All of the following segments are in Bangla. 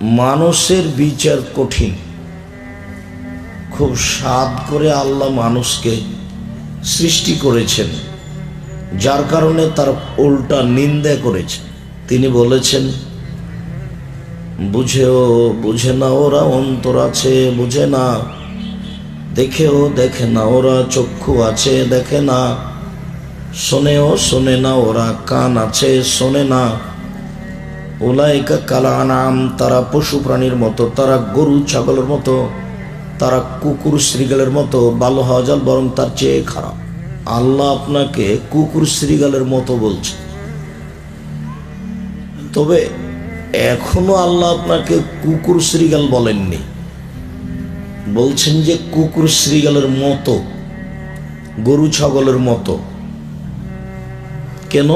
মানুষের বিচার কঠিন। খুব স্বাদ করে আল্লাহ মানুষকে সৃষ্টি করেছেন, যার কারণে তার উল্টা নিন্দা করেছেন। তিনি বলেছেন, বুঝেও বুঝে না ওরা, অন্তর আছে বুঝে না। দেখেও দেখে না ওরা, চক্ষু আছে দেখে না। শোনেও শোনে না ওরা, কান আছে শোনে না। ওলাইকা কালা নাম তারা পশু প্রাণীর মতো, তারা গরু ছাগলের মতো, তারা কুকুর শ্রীগালের মতো ভালো হওয়া যাল বরং তার চেয়ে খারাপ। আল্লাহ আপনাকে কুকুর শ্রীগালের মতো বলছে। তবে এখনও আল্লাহ আপনাকে কুকুর শ্রীগাল বলেননি। বলছেন যে কুকুর শ্রীগালের মতো, গরু ছাগলের মতো। কেন?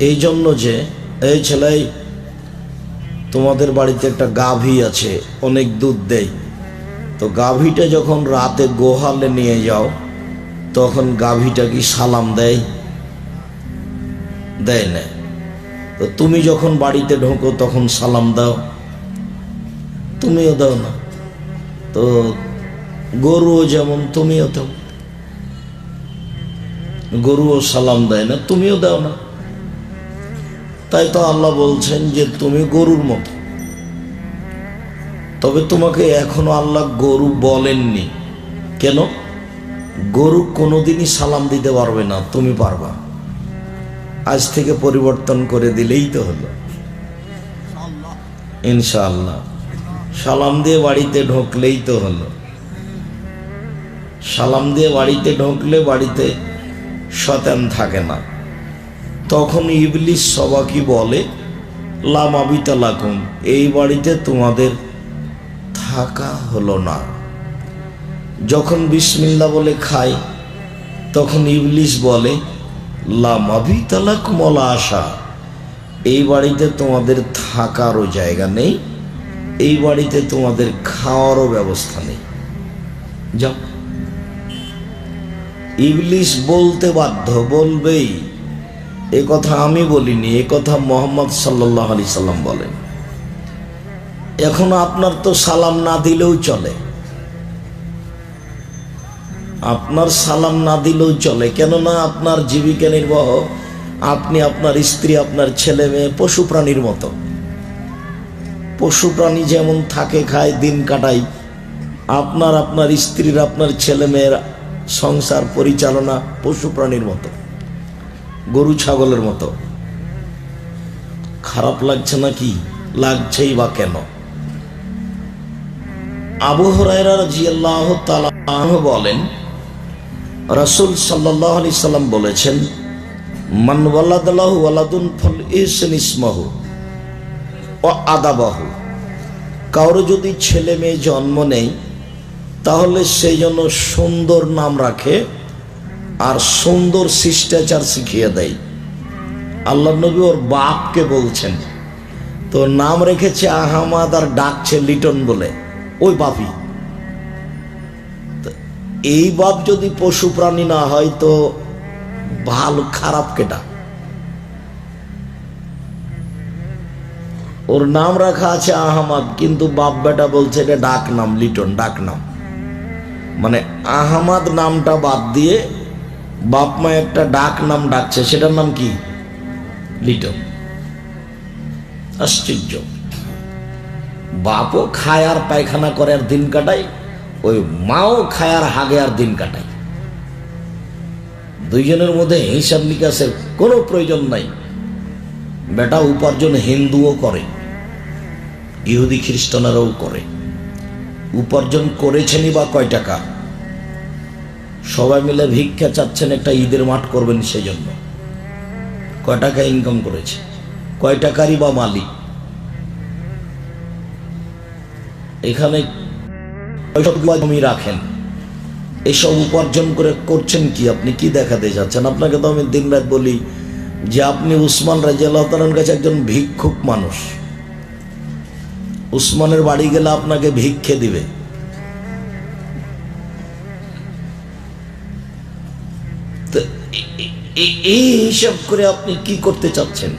এই জন্য যে এই ছেলে তোমাদের বাড়িতে একটা গাভী আছে, অনেক দুধ দেয় তো গাভীটা যখন রাতে গোহালে নিয়ে যাও, তখন গাভীটা কি সালাম দেয়? দেয় না। তো তুমি যখন বাড়িতে ঢোকো, তখন সালাম দাও। তুমিও দাও না। তো গরুও যেমন, তুমিও দাও। গরুও সালাম দেয় না, তুমিও দাও না। তাই তো আল্লাহ বলছেন যে তুমি গরুর মতো। তবে তোমাকে এখনও আল্লাহ গরু বলেননি। কেন? গরু কোনোদিনই সালাম দিতে পারবে না, তুমি পারবা। আজ থেকে পরিবর্তন করে দিলেই তো হলো। ইনশাআল্লাহ। সালাম দিয়ে বাড়িতে ঢোকলেই তো হলো। সালাম দিয়ে বাড়িতে ঢোকলে বাড়িতে শতান থাকে না। তখন ইবলিস সবাকি বলে লামাবিতা লাকুম, এই বাড়িতে তোমাদের থাকা হলো না। যখন বিসমিল্লা বলে খাই তখন ইবলিস বলে লামাবিতা লাকুম অলা আশা, এই বাড়িতে তোমাদের থাকারও জায়গা নেই, এই বাড়িতে তোমাদের খাওয়ারও ব্যবস্থা নেই। যাও। ইবলিস বলতে বাধ্য, বলবেই। এ কথা আমি বলিনি, এ কথা মোহাম্মদ সাল্লাহ আলি সাল্লাম বলেন। এখন আপনার তো সালাম না দিলেও চলে। আপনার সালাম না দিলেও চলে, কেননা আপনার জীবিকা নির্বাহ, আপনি আপনার স্ত্রী, আপনার ছেলে মেয়ে পশু প্রাণীর মতো। পশু প্রাণী যেমন থাকে, খায়, দিন কাটাই আপনার আপনার স্ত্রীর, আপনার ছেলে মেয়ের সংসার পরিচালনা পশু প্রাণীর মতো। গরু ছাগলের মতো। খারাপ লাগছে না কি লাগছেই বা কেন? আবু হরাইরা বলেন, রাসূল সাল্লাল্লাহু আলাইহি সাল্লাম বলেছেন, মান ওয়ালাদালাহু ওয়ালাদুন ফল ইসন ইসমাহু ও আদাবাহু। কারও যদি ছেলে মেয়ে জন্ম নেই তাহলে সেই জন্য সুন্দর নাম রাখে আর সুন্দর শিষ্টাচার শিখিয়ে দেয়। আল্লাহ নবী ওর বাপকে বলছেন তো নাম রেখেছে আহমাদ আর ডাকছে লিটন বলে। ওই বাপি এই বাপ যদি পশু প্রাণী না হয় তো ভালো খারাপ কেটা ওর নাম রাখা আছে আহমাদ, কিন্তু বাপ বেটা বলছে এটা ডাক নাম, লিটন, ডাক নাম। মানে আহমাদ নামটা বাদ দিয়ে বাপ মা একটা ডাক নাম ডাকছে, সেটার নাম কি? লিটন আশ্চর্য। বাপও খায় আর পায়খানা করে আর দিন কাটায়, ওই মাও খায় আর হাগে আর দিন কাটায়। দুইজনের মধ্যে হিসাব নিকাশের কোনো প্রয়োজন নাই। বেটা উপার্জন হিন্দুও করে, ইহুদি খ্রিস্টানেরাও করে। উপার্জন করেছেনই বা কয় টাকা? সবাই মিলে ভিক্ষা চাচ্ছেন একটা ঈদের মাঠ করবেন সেই জন্য কয় টাকা ইনকাম করেছে? কয় টাকারই বা মালিক? এখানে জমি রাখেন। এসব উপার্জন করে করছেন কি? আপনি কি দেখাতে চাচ্ছেন? আপনাকে তো আমি দিন রাত বলি যে আপনি উসমান রাজিয়াল্লাহ তালার কাছে একজন ভিক্ষুক মানুষ। উসমানের বাড়ি গেলে আপনাকে ভিক্ষে দিবে। এই হিসাব করে আপনি কি করতে চাচ্ছেন?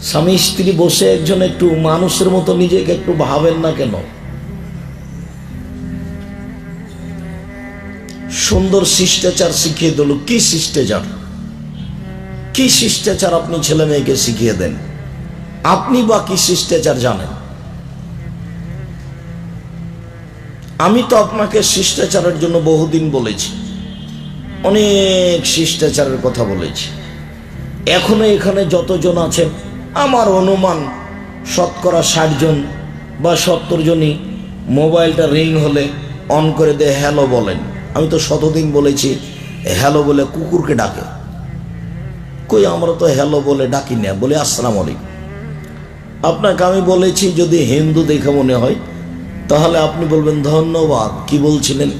স্বামী স্ত্রী বসে একজন একটু মানুষের মতো নিজেকে একটু ভাবেন না কেন? সুন্দর শিষ্টাচার শিখিয়ে দিল। কি শিষ্টাচার? কি শিষ্টাচার আপনি ছেলে মেয়েকে শিখিয়ে দেন? আপনি বা কি শিষ্টাচার জানেন? আমি তো আপনাকে শিষ্টাচারের জন্য বহুদিন বলেছি। অনেক শিষ্টাচারের কথা বলেছি। এখনও এখানে যতজন আছেন, আমার অনুমান শতকরা ষাট জন বা সত্তর জনই মোবাইলটা রিং হলে অন করে দিয়ে হ্যালো বলেন। আমি তো শতদিন বলেছি, হ্যালো বলে কুকুরকে ডাকে। কই, আমরা তো হ্যালো বলে ডাকি না, বলে আসসালাম আলাইকুম। আপনাকে আমি বলেছি, যদি হিন্দু দেখে মনে হয়, তাহলে আপনি বলবেন ধন্যবাদ। কি বলছিলেন?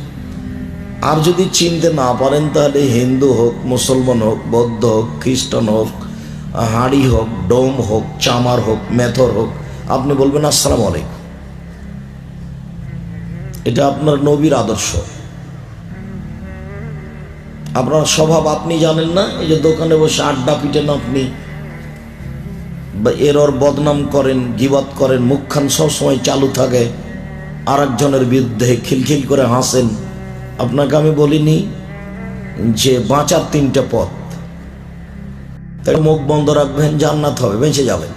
আর যদি চিনতে না পারেন, তাহলে হিন্দু হোক, মুসলমান হোক, বৌদ্ধ হোক, খ্রিস্টান হোক, হাঁড়ি হোক, ডোম হোক, চামার হোক, মেথর হোক, আপনি বলবেন আসসালাম আলাইকুম। এটা আপনার নবীর আদর্শ। আপনার স্বভাব আপনি জানেন না, এই যে দোকানে বসে আড্ডা পিটেন আপনি, বা এর ওর বদনাম করেন, গিবাত করেন, মুখখান সবসময় চালু থাকে আর একজনের বিরুদ্ধে খিলখিল করে হাসেন। আপনাকে আমি বলিনি যে বাঁচার তিনটে পথ। তাই মুখ বন্ধ রাখবেন, জান্নাত হবে, বেঁচে যাবেন।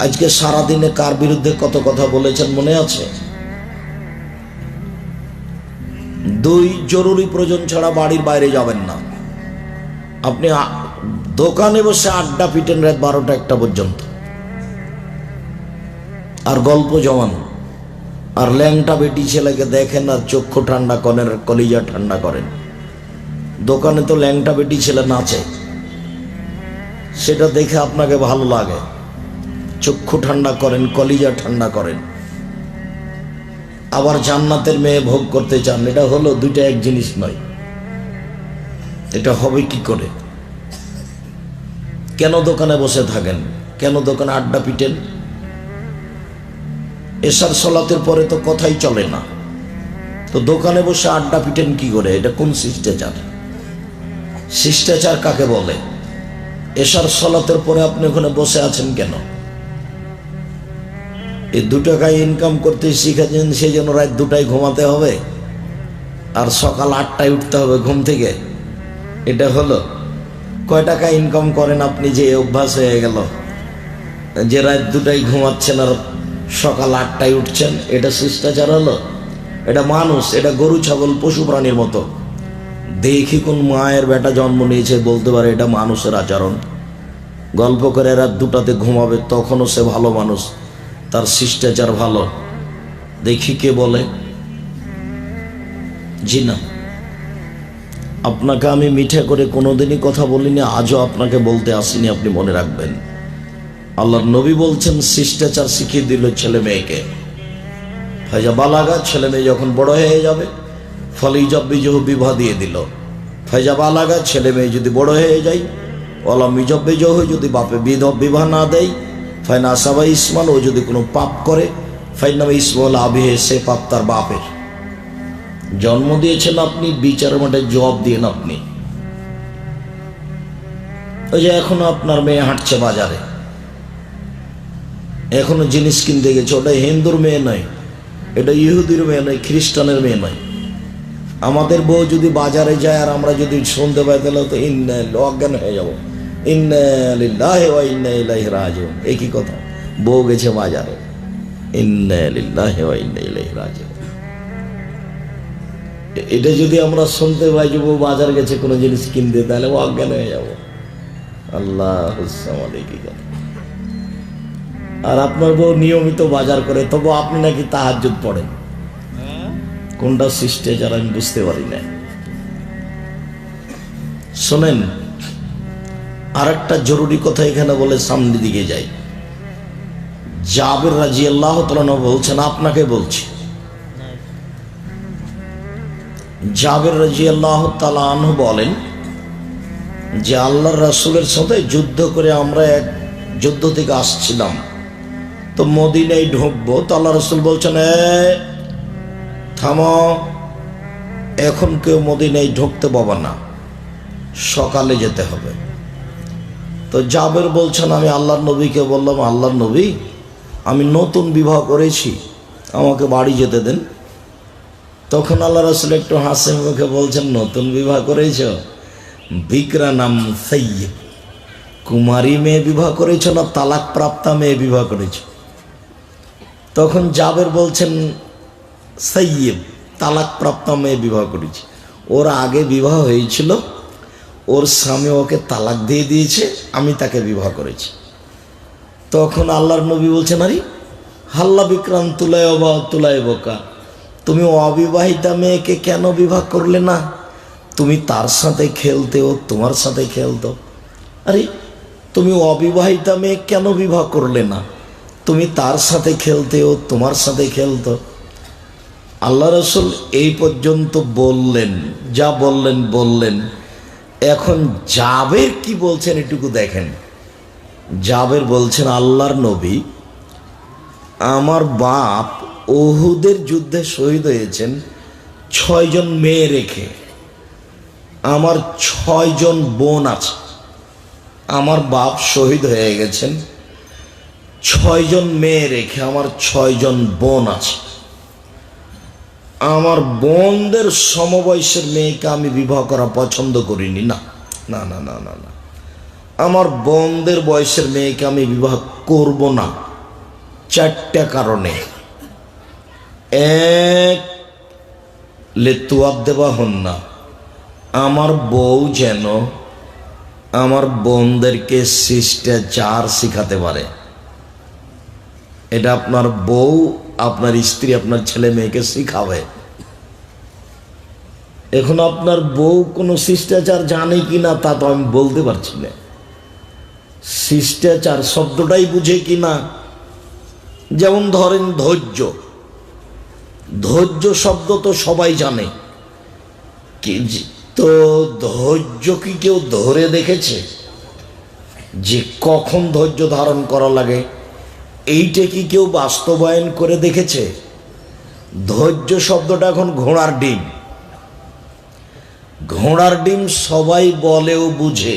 আজকে সারাদিনে কার বিরুদ্ধে কত কথা বলেছেন মনে আছে? দুই জরুরি প্রয়োজন ছাড়া বাড়ির বাইরে যাবেন না। আপনি দোকানে বসে আড্ডা পিটেন রাত বারোটা একটা পর্যন্ত। আর গল্প জমান। আর ল্যাংটা বেটি ছেলেকে দেখেন আর চক্ষু ঠান্ডা করেন আর কলিজা ঠান্ডা করেন। দোকানে তো ল্যাংটা বেটি ছেলে নাচে। সেটা দেখে আপনাকে ভালো লাগে। চক্ষু ঠান্ডা করেন, কলিজা ঠান্ডা করেন। আবার জান্নাতের মেয়ে ভোগ করতে চান, এটা হলো দুইটা এক জিনিস নয়। এটা হবে কি করে? কেন দোকানে বসে থাকেন? কেন দোকানে আড্ডা পিটেন? এসার সলাতের পরে তো কথাই চলে না। তো দোকানে বসে আড্ডা পিটেন কি করে? এটা কোন শিষ্টাচার? শিষ্টাচার কাকে বলে? এসার সলাতের পরে আপনি ওখানে বসে আছেন কেন? এই দু টাকায় ইনকাম করতে শিখেছেন, সেই জন্য রাত দুটায় ঘুমাতে হবে। আর সকাল আটটায় উঠতে হবে ঘুম থেকে। এটা হলো, কয় টাকা ইনকাম করেন আপনি যে অভ্যাস হয়ে গেল? যে রাত দুটায় ঘুমাচ্ছেন আর সকাল আটটায় উঠছেন। এটা শিষ্টাচার হলো। এটা মানুষ, এটা গরু, ছাগল, পশু, প্রাণীর মতো। দেখি কোন মায়ের বেটা জন্ম নিয়েছে, বলতে পারে এটা মানুষের আচরণ। গল্প করে রাত দুটাতে ঘুমাবে, তখনও সে ভালো মানুষ। তার শিষ্টাচার ভালো। দেখি কে বলে। জি না। আপনাকে আমি মিঠে করে কোনোদিনই কথা বলিনি, আজও আপনাকে বলতে আসিনি, আপনি মনে রাখবেন। আল্লাহর নবী বলছেন, শিষ্টাচার শিখিয়ে দিল ছেলে মেয়েকে। ফাইজা বালাগা ছেলে মেয়ে যখন বড় হয়ে যাবে ফলে ইজব্বিজহ বিবাহ দিয়ে দিল। ফাইজা বালাগা ছেলে মেয়ে যদি বড় হয়ে যায় ওলাম ইজব্বিজহ যদি বাপে বিধ- বিবাহ না দেয়, ফাইনা আসাবা ইসমান, ও যদি কোনো পাপ করে ফাইনামা ইসমল আবিহে, সে পাপ তার বাপের। জন্ম দিয়েছেন আপনি বিচার মাঠে জবাব দিয়েন আপনি। ওই যে এখনও আপনার মেয়ে হাঁটছে বাজারে। এখনও জিনিস কিনতে গেছে, ওটা হিন্দুর মেয়ে নয়, এটা ইহুদির মেয়ে নয়, খ্রিস্টানের মেয়ে নয়। আমাদের বউ যদি বাজারে যায় আর আমরা যদি শুনতে পাই, তাহলে তো ইন্না অজ্ঞান হয়ে যাব। ইন্না লিল্লাহি ওয়া ইন্না ইলাইহি রাজিউন। একই কথা? বউ গেছে বাজারে। ইন্না লিল্লাহি ওয়া ইন্না ইলাইহি রাজিউন। এটা যদি আমরা শুনতে পাই যে বউ বাজার গেছে, কোনো জিনিস কিনতে, তাহলে অজ্ঞান হয়ে যাব। আল্লাহ কি কথা আর আপনার বউ নিয়মিত বাজার করে, তবু আপনি নাকি তাহাজ্জুদ পড়েন। কোনটা শিষ্টাচার আমি বুঝতে পারি না। শোনেন, আরেকটা জরুরি কথা এখানে বলে সামনে দিকে যাই। জাবের রাজি আল্লাহ বলছেন, আপনাকে বলছি। জাবের রাজি আল্লাহ তালাহ বলেন যে, আল্লাহর রাসুলের সাথে যুদ্ধ করে আমরা এক যুদ্ধ থেকে আসছিলাম। তো মদিনায় ঢুকবো তো আল্লাহ রসুল বলছেন "এ, থামো এখন কেউ মদিনায় ঢুকতে পাবা না সকালে যেতে হবে। তো জাবের বলছেন আমি আল্লাহর নবীকে বললাম আল্লাহর নবী আমি নতুন বিবাহ করেছি আমাকে বাড়ি যেতে দেন। তখন আল্লাহ রসুল একটু হাসি মুখে বলছেন নতুন বিবাহ করেছ? বিকরা নাম সৈয়দ কুমারী মেয়ে বিবাহ করেছ না তালাক প্রাপ্তা মেয়ে বিবাহ করেছ? তখন জাবের বলছেন সৈয়ব তালাক প্রাপ্তা মেয়ে বিবাহ করেছি। ওর আগে বিবাহ হয়েছিল, ওর স্বামী ওকে তালাক দিয়ে দিয়েছে, আমি তাকে বিবাহ করেছি। তখন আল্লাহর নবী বলছেন, আরে, হাল্লা বিক্রাম তুলায় বা তুলায় বোকা, তুমি অবিবাহিতা মেয়েকে কেন বিবাহ করলে না? তুমি তার সাথে খেলতে ও তোমার সাথে খেলতো। আরে, তুমি অবিবাহিতা মেয়ে কেন বিবাহ করলে না? তুমি তার সাথে খেলতে ও তোমার সাথে খেলতো। আল্লাহ রসুল এই পর্যন্ত বললেন, যা বললেন বললেন। এখন জাবের কি বলছেন এটুকু দেখেন। জাবের বলছেন, আল্লাহর নবী আমার বাপ ওহুদের যুদ্ধে শহীদ হয়েছেন ছয়জন মেয়ে রেখে। আমার ছয়জন বোন আছে। আমার বাপ শহীদ হয়ে গেছেন। ছয়জন মেয়ে রেখে আমার ছয়জন বোন আছে। আমার বোনদের সমবয়সের মেয়েকে আমি বিবাহ করা পছন্দ করিনি। না না না না না না। আমার বোনদের বয়সের মেয়েকে আমি বিবাহ করব না। চারটা কারণে। এক, লেতুয়াব দেওয়া হন না। আমার বউ যেন আমার বোনদেরকে শিষ্টাচার শিখাতে পারে। এটা আপনার বউ, আপনার স্ত্রী, আপনার ছেলে মেয়েকে শিখাবে। এখন আপনার বউ কোনো শিষ্টাচার জানে কি না তা তো আমি বলতে পারছি না। শিষ্টাচার শব্দটাই বুঝে কি না যেমন ধরেন ধৈর্য। ধৈর্য শব্দ তো সবাই জানে। তো ধৈর্য কি কেউ ধরে দেখেছে? যে কখন ধৈর্য ধারণ করা লাগে? এইটা কি কেউ বাস্তবায়ন করে দেখেছে? ধৈর্য শব্দটা এখন ঘোড়ার ডিম। ঘোড়ার ডিম সবাই বলেও বুঝে,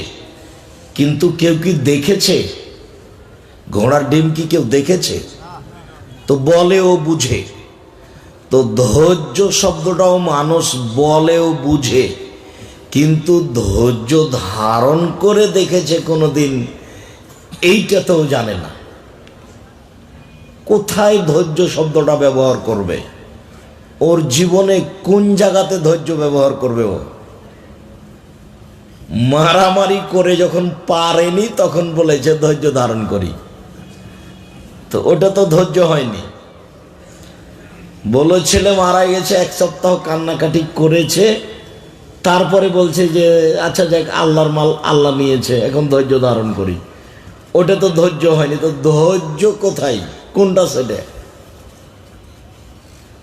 কিন্তু কেউ কি দেখেছে? ঘোড়ার ডিম কি কেউ দেখেছে? তো বলেও বুঝে। তো ধৈর্য শব্দটাও মানুষ বলেও বুঝে, কিন্তু ধৈর্য ধারণ করে দেখেছে কোনোদিন, এইটা তো জানে না। কোথায় ধৈর্য শব্দটা ব্যবহার করবে? ওর জীবনে কোন জায়গাতে ধৈর্য ব্যবহার করবে ও? মারামারি করে যখন পারেনি, তখন বলেছে, ধৈর্য ধারণ করি। তো ওটা তো ধৈর্য হয়নি। বলো ছেলে মারা গেছে, এক সপ্তাহ কান্নাকাটি করেছে। তারপরে বলছে যে আচ্ছা যাক, আল্লাহর মাল আল্লাহ নিয়েছে, এখন ধৈর্য ধারণ করি। ওটা তো ধৈর্য হয়নি, তো ধৈর্য কোথায়? কোনটা সেটা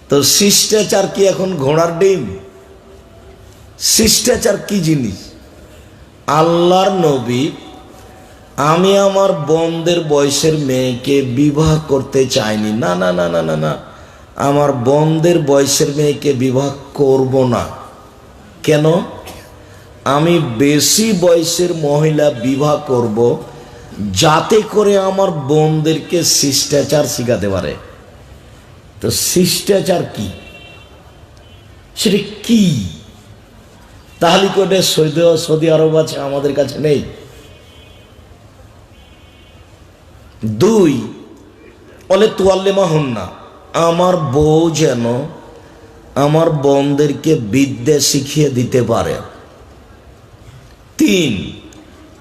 তো শিষ্টাচার কি এখন ঘোড়ার ডিম? শিষ্টাচার কি জিনিস? আল্লাহর নবী, আমি আমার বোনদের বয়সের মেয়েকে বিবাহ করতে চাইনি। না না না না না না। আমার বোনদের বয়সের মেয়েকে বিবাহ করব না। কেন? আমি বেশি বয়সের মহিলা বিবাহ করব যাতে করে আমার বোনদেরকে শিষ্টাচার শিখাতে পারে। তো শিষ্টাচার কি? সেটা কি? তাহলে কি ওটা সৌদি সৌদি আরব আছে, আমাদের কাছে নেই? দুই, বলে তোয়াল্লেমা হন না আমার বউ যেন আমার বোনদেরকে বিদ্যা শিখিয়ে দিতে পারে। তিন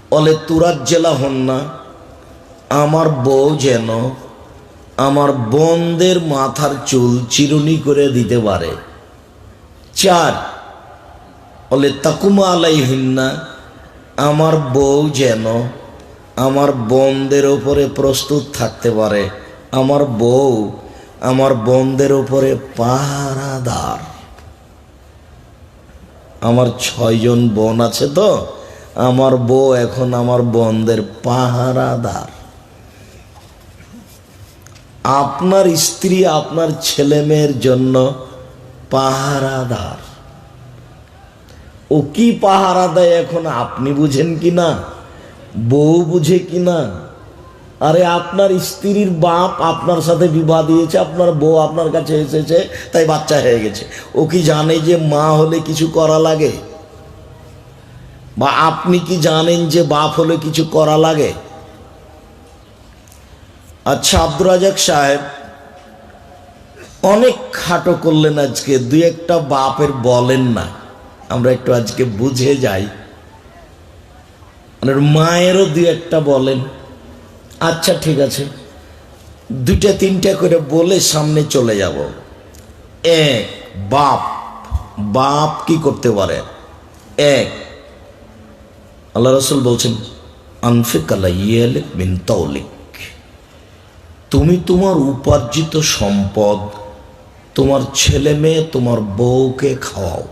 বলে তুরাত জেলা হন না। আমার বউ যেন আমার বোনদের মাথার চুল চিরুনি করে দিতে পারে। চার বলে তাকুমা আলাই আলাইহিন্না আমার বউ যেন আমার বোনদের ওপরে প্রস্তুত থাকতে পারে। আমার বউ আমার বোনদের ওপরে পাহারাদার। আমার ছয়জন বোন আছে তো? আমার বউ এখন আমার বোনদের পাহারাদার। আপনার স্ত্রী আপনার ছেলে মেয়ের জন্য পাহারাদার। ও কি পাহারা দেয় এখন আপনি বুঝেন কি না? বউ বুঝে কি না? আরে আপনার স্ত্রীর বাপ আপনার সাথে বিবাহ দিয়েছে, আপনার বউ আপনার কাছে এসেছে, তাই বাচ্চা হয়ে গেছে। ও কি জানে যে মা হলে কিছু করা লাগে? বা আপনি কি জানেন যে বাপ হলে কিছু করা লাগে? আচ্ছা আব্দুর রাজাক সাহেব, অনেক খাটো করলেন আজকে, দুই একটা বাপের বলেন না। আমরা একটু আজকে বুঝে যাই। মানে মায়েরও দুই একটা বলেন। আচ্ছা ঠিক আছে। দুইটা, তিনটা করে বলে সামনে চলে যাব। এক, বাপ। বাপ কি করতে পারে? এক আল্লাহ রসুল বলছেন, আনফিক আল্লাহ ইয়েলে তৌলিক তুমি তোমার উপার্জিত সম্পদ তোমার ছেলে মেয়ে, তোমার বউকে খাওয়াও।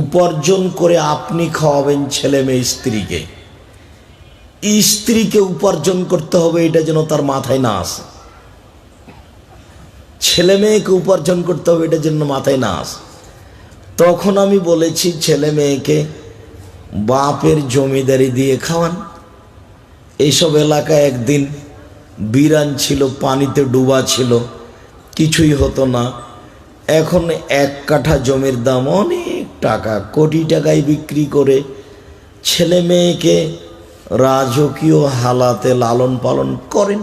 উপার্জন করে আপনি খাওয়াবেন ছেলে মেয়ে স্ত্রীকে। স্ত্রীকে উপার্জন করতে হবে, এটা যেন তার মাথায় না আসে। ছেলে মেয়েকে উপার্জন করতে হবে, এটা যেন মাথায় না আসে। তখন আমি বলেছি, ছেলে মেয়েকে বাপের জমিদারি দিয়ে খাওয়ান। এইসব এলাকায় একদিন বিরান ছিল, পানিতে ডুবা ছিল, কিছুই হতো না। এখন এক কাঠা জমির দাম অনেক টাকা, কোটি টাকায় বিক্রি করে ছেলে মেয়েকে রাজকীয় হালাতে লালন পালন করেন।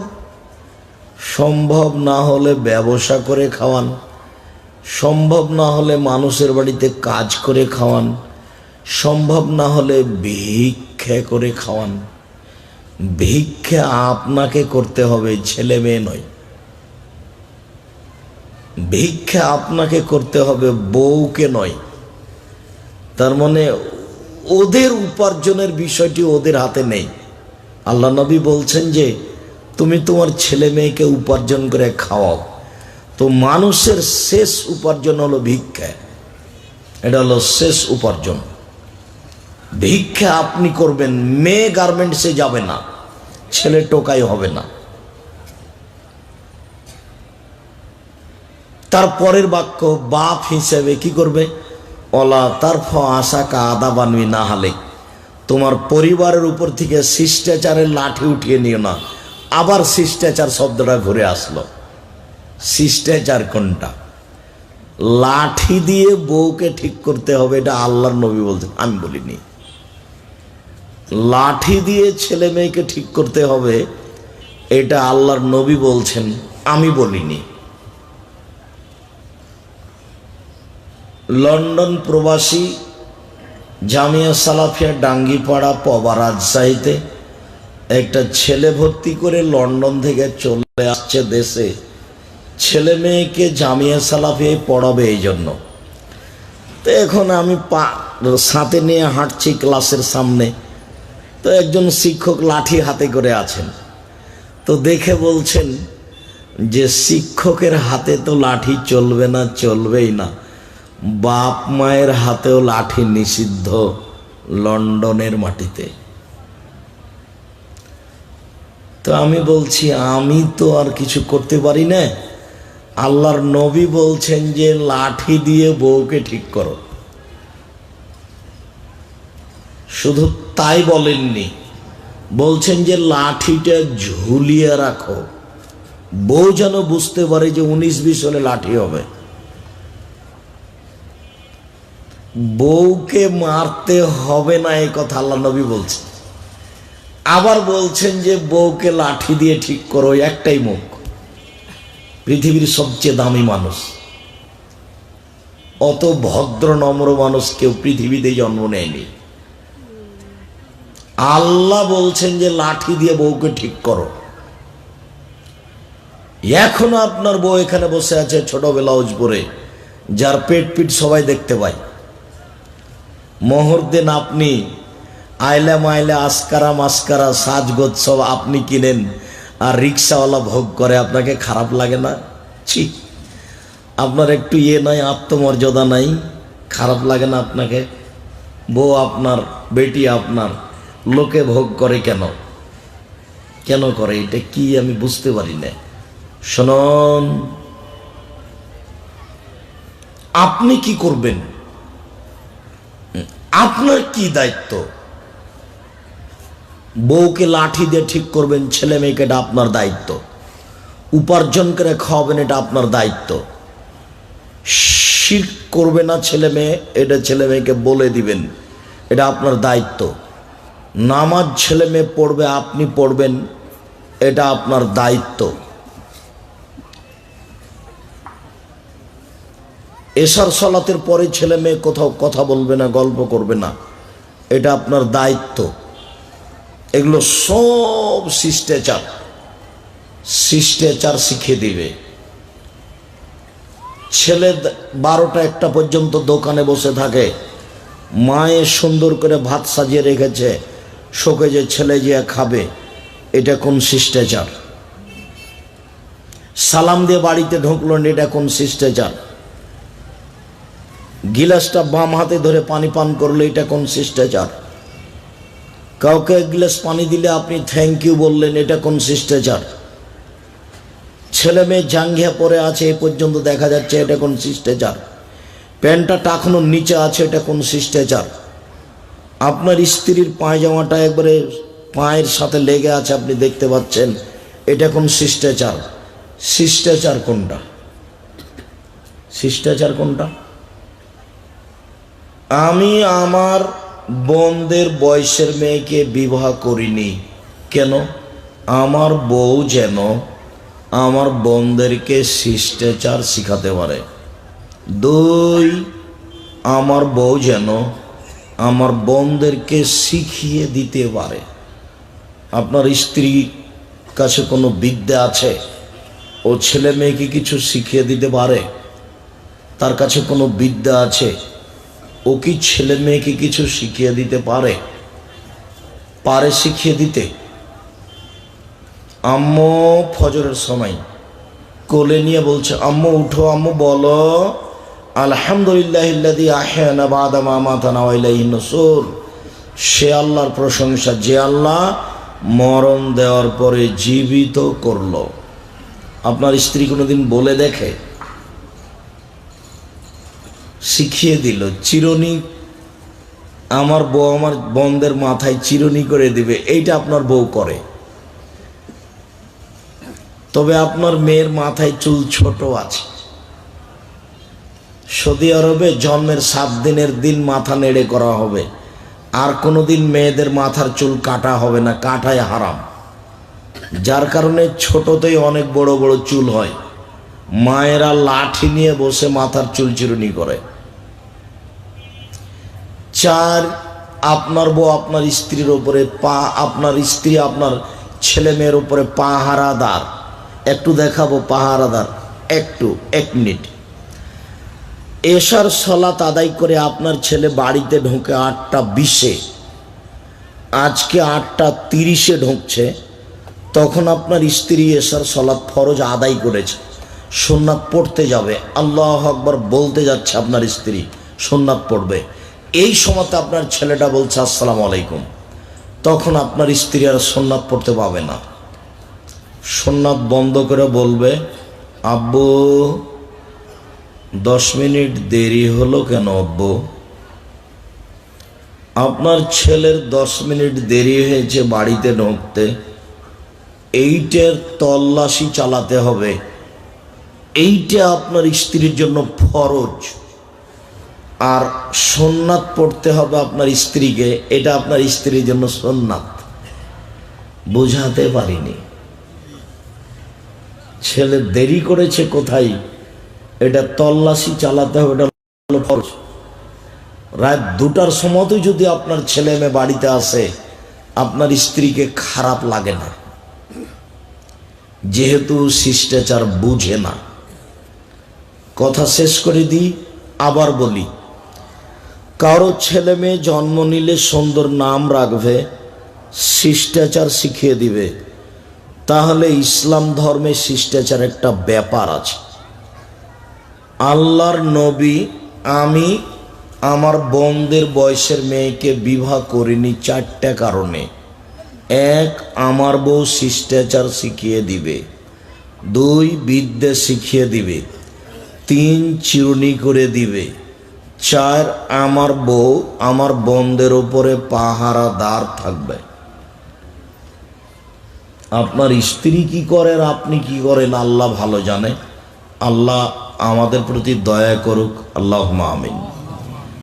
সম্ভব না হলে ব্যবসা করে খাওয়ান। সম্ভব না হলে মানুষের বাড়িতে কাজ করে খাওয়ান। সম্ভব না হলে ভিক্ষে করে খাওয়ান। ভিক্ষে আপনাকে করতে হবে, ছেলে মেয়ে নয়। ভিক্ষা আপনাকে করতে হবে, বউকে নয়। তার মানে ওদের উপার্জনের বিষয়টি ওদের হাতে নেই। আল্লাহ নবী বলছেন যে, তুমি তোমার ছেলে মেয়েকে উপার্জন করে খাওয়াও। তো মানুষের শেষ উপার্জন হলো ভিক্ষা। এটা হলো শেষ উপার্জন। ভিক্ষা আপনি করবেন, মেয়ে গার্মেন্টসে যাবে না, ছেলে টোকাই হবে না। তার পরের বাক্য, বাপ হিসেবে কি করবে? অলা তার ফ আশা কা আদা বানবি না হালে। তোমার পরিবারের উপর থেকে শিষ্টাচারের লাঠি উঠিয়ে নিও না। আবার শিষ্টাচার শব্দটা ঘুরে আসলো। শিষ্টাচার কোনটা? লাঠি দিয়ে বউকে ঠিক করতে হবে, এটা আল্লাহর নবী বলছেন আমি বলিনি। লাঠি দিয়ে ছেলে মেয়েকে ঠিক করতে হবে, এটা আল্লাহর নবী বলছেন, আমি বলিনি। লন্ডন প্রবাসী জামিয়া সালাফিয়া ডাঙ্গিপাড়া পবা রাজশাহীতে একটা ছেলে ভর্তি করে লন্ডন থেকে চলে আসছে দেশে। ছেলে মেয়েকে জামিয়া সালাফিয়ায় পড়াবে এই জন্য তো এখন আমি পা সাথে নিয়ে হাঁটছি ক্লাসের সামনে। তো একজন শিক্ষক লাঠি হাতে করে আছেন। তো দেখে বলছেন যে শিক্ষকের হাতে তো লাঠি চলবে না, চলবেই না। বাপ মায়ের হাতেও লাঠি নিষিদ্ধ লন্ডনের মাটিতে। তো আমি বলছি, আমি তো আর কিছু করতে পারি না। আল্লাহর নবী বলছেন যে লাঠি দিয়ে বউকে ঠিক করো। শুধু তাই বলেননি, বলছেন যে লাঠিটা ঝুলিয়ে রাখো। বউ যেন বুঝতে পারে যে উনিশ বিশ হলে লাঠি হবে। বউকে মারতে হবে না এই কথা আল্লাহ নবী বলছেন। আবার বলছেন যে বউকে লাঠি দিয়ে ঠিক করো, একটাই মুখ। পৃথিবীর সবচেয়ে দামি মানুষ। অত ভদ্র, নম্র মানুষ কেউ পৃথিবীতে জন্ম নেয়নি। আল্লাহ বলছেন যে, লাঠি দিয়ে বউকে ঠিক করো। এখনও আপনার বউ এখানে বসে আছে ছোট ব্লাউজ পরে যার পেট পিট সবাই দেখতে পায়। মোহর দিন আপনি আইলা মাইলা আসকারা মাস্কারা, সাজগোজ সব আপনি কিনেন। আর রিক্সাওয়ালা ভোগ করে, আপনাকে খারাপ লাগে না? ছি, আপনার একটু ইয়ে নাই, আত্মমর্যাদা নাই, খারাপ লাগে না আপনাকে? বউ আপনার, বেটি আপনার, লোকে ভোগ করে কেন? কেন করে? এটা কি আমি বুঝতে পারি না। শোনন, আপনি কি করবেন? আপনার কি দায়িত্ব? বউকে লাঠি দিয়ে ঠিক করবেন, ছেলে মেয়েকে এটা আপনার দায়িত্ব। উপার্জন করে খাওয়াবেন, এটা আপনার দায়িত্ব। শির করবে না ছেলে মেয়ে, এটা ছেলে মেয়েকে বলে দিবেন, এটা আপনার দায়িত্ব। নামাজ ছেলে মেয়ে পড়বে, আপনি পড়বেন, এটা আপনার দায়িত্ব। এশার সলাতের পরে ছেলে মেয়ে কোথাও কথা বলবে না, গল্প করবে না, এটা আপনার দায়িত্ব। এগুলো সব শিষ্টাচার। শিষ্টাচার শিখিয়ে দিবে। ছেলে বারোটা একটা পর্যন্ত দোকানে বসে থাকে। মায়ে সুন্দর করে ভাত সাজিয়ে রেখেছে। শোকে যে ছেলে যে খাবে, এটা কোন শিষ্টাচার? সালাম দিয়ে বাড়িতে ঢুকলো এটা কোন শিষ্টাচার? গিলাসটা বাম হাতে ধরে পানি পান করলে, এটা কোন শিষ্টাচার? কাউকে এক গ্লাস পানি দিলে আপনি থ্যাংক ইউ বললেন, এটা কোন শিষ্টাচার? ছেলে মেয়ে জাঙ্গিয়া পরে আছে, এ পর্যন্ত দেখা যাচ্ছে এটা কোন শিষ্টাচার। প্যান্টটা টাকানোর নিচে আছে, এটা কোন শিষ্টাচার? আপনার স্ত্রীর পায়জামাটা একবারে পায়ের সাথে লেগে আছে, আপনি দেখতে পাচ্ছেন, এটা কোন শিষ্টাচার? শিষ্টাচার কোনটা? শিষ্টাচার কোনটা? আমি আমার বোনদের বয়সের মেয়েকে বিবাহ করিনি। কেন? আমার বউ যেন আমার বোনদেরকে শিষ্টাচার শিখাতে পারে। দুই, আমার বউ যেন আমার বোনদেরকে শিখিয়ে দিতে পারে। আপনার স্ত্রী কাছে কোনো বিদ্যা আছে? ও ছেলে মেয়েকে কিছু শিখিয়ে দিতে পারে? তার কাছে কোনো বিদ্যা আছে? ও কি ছেলে মেয়েকে কিছু শিখিয়ে দিতে পারে? পারে শিখিয়ে দিতে? আম্মু ফজরের সময় কোলে নিয়ে বলছে, আম্মু, উঠো, আম্মু, বলো, আলহামদুলিল্লাহ আহেনা সে আল্লাহর প্রশংসা, যে আল্লাহ মরণ দেওয়ার পরে জীবিত করল। আপনার স্ত্রী কোনোদিন বলে দেখে? শিখিয়ে দিল, চিরনি আমার বউ আমার বন্ধের মাথায় চিরনি করে দিবে, এইটা আপনার বউ করে। তবে আপনার মেয়ের মাথায় চুল ছোট আছে। সৌদি আরবে জন্মের সাত দিনের দিন মাথা নেড়ে করা হবে, আর কোনোদিন মেয়েদের মাথার চুল কাটা হবে না কাটায় হারাম। যার কারণে ছোটতেই অনেক বড় বড় চুল হয়। মায়েরা লাঠি নিয়ে বসে মাথার চুল চিরুনি করে। চার, আপনার বউ আপনার স্ত্রীর উপরে পা, আপনার স্ত্রী আপনার ছেলে মেয়ের উপরে পাহারাদার। একটু দেখাবো পাহারাদার। একটু, এক মিনিট। এশার সলাত আদায় করে আপনার ছেলে বাড়িতে ঢোকে আটটা বিশে। আজকে আটটা তিরিশে ঢুকছে। তখন আপনার স্ত্রী এশার সলাৎ ফরজ আদায় করেছে। সোননাথ পড়তে যাবে। আল্লাহ আকবর বলতে যাচ্ছে আপনার স্ত্রী সোননাথ পড়বে। এই সময়তে আপনার ছেলেটা বলছে, আসসালামু আলাইকুম। তখন আপনার স্ত্রী আর সোননাথ পড়তে পাবে না। সোননাথ বন্ধ করে বলবে, আব্বু, দশ মিনিট দেরি হলো কেন আব্বু? আপনার ছেলের দশ মিনিট দেরি হয়েছে বাড়িতে ঢুকতে। এইটের তল্লাশি চালাতে হবে। এইটা আপনার স্ত্রীর জন্য ফরজ। আর সোননাথ পড়তে হবে আপনার স্ত্রীকে, এটা আপনার স্ত্রীর জন্য সোননাথ। বোঝাতে পারিনি। ছেলে দেরি করেছে কোথায়? এটা তল্লাশি চালাতে হবে, এটা ফরজ। রাত দুটার সময়তেই যদি আপনার ছেলে মেয়ে বাড়িতে আসে, আপনার স্ত্রীকে খারাপ লাগে না। যেহেতু শিষ্টাচার বুঝে না। কথা শেষ করে দিই, আবার বলি। কারও ছেলে মেয়ে জন্ম নিলে সুন্দর নাম রাখবে, শিষ্টাচার শিখিয়ে দিবে। তাহলে ইসলাম ধর্মে শিষ্টাচার একটা ব্যাপার আছে। আল্লাহর নবী, আমি, আমার বোনদের বয়সের মেয়েকে বিবাহ করিনি চারটা কারণে। এক, আমার বউ শিষ্টাচার শিখিয়ে দিবে। দুই, বিদ্যা শিখিয়ে দিবে। তিন চিরুনি করে দিবে। চার আমার বউ, আমার বোনদের উপরে পাহারাদার থাকবে। আপনার স্ত্রী কি করেন আপনি কি করেন, আল্লাহ ভালো জানে। আল্লাহ আমাদের প্রতি দয়া করুক। আল্লাহ আমিন।